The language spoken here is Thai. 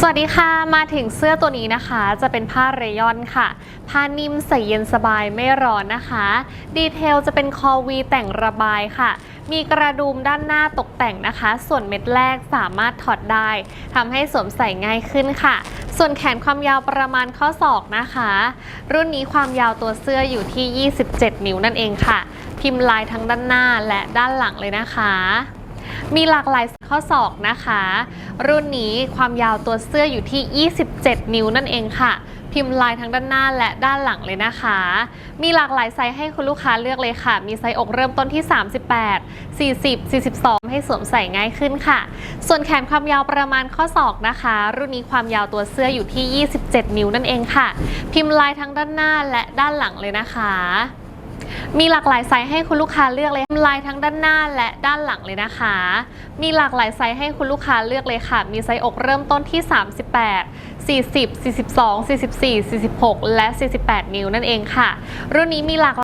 สวัสดีค่ะ มาถึงเสื้อตัวนี้นะคะ จะเป็นผ้าเรยอนค่ะ ผ้านิ่มใส่เย็นสบายไม่ร้อนนะคะ ดีเทลจะเป็นคอวีแต่งระบายค่ะ มีกระดุมด้านหน้าตกแต่งนะคะ ส่วนเม็ดแรกสามารถถอดได้ทำให้สวมใส่ง่ายขึ้นค่ะ ส่วนแขนความยาวประมาณข้อศอกนะคะ รุ่นนี้ความยาวตัวเสื้ออยู่ที่ 27 นิ้วนั่นเองค่ะ พิมพ์ลายทั้งด้านหน้าและด้านหลังเลยนะคะมีหลากหลาย ข้อศอกนะคะ รุ่นนี้ความยาวตัวเสื้ออยู่ที่ 27 นิ้วนั่นเองค่ะ พิมพ์ลายทั้งด้านหน้าและด้านหลังเลยนะคะ มีหลากหลายไซส์ให้คุณลูกค้าเลือกเลยค่ะ มีไซส์อกเริ่มต้นที่ 38 40 42 ให้สวมใส่ง่ายขึ้นค่ะ ส่วนแขนความยาวประมาณข้อศอกนะคะ รุ่นนี้ความยาวตัวเสื้ออยู่ที่ 27 นิ้วนั่นเองค่ะ พิมพ์ลายทั้งด้านหน้าและด้านหลังเลยนะคะ มีหลากหลายไซส์ให้คุณลูกค้าเลือกเลยลายทั้งด้านหน้าและด้านหลังเลยนะคะ มีหลากหลายไซส์ให้คุณลูกค้าเลือกเลยค่ะ มีไซส์อกเริ่มต้นที่ 38 40 42 44 46 และ 48 นิ้วนั่นเองค่ะ รุ่นนี้มีหลาก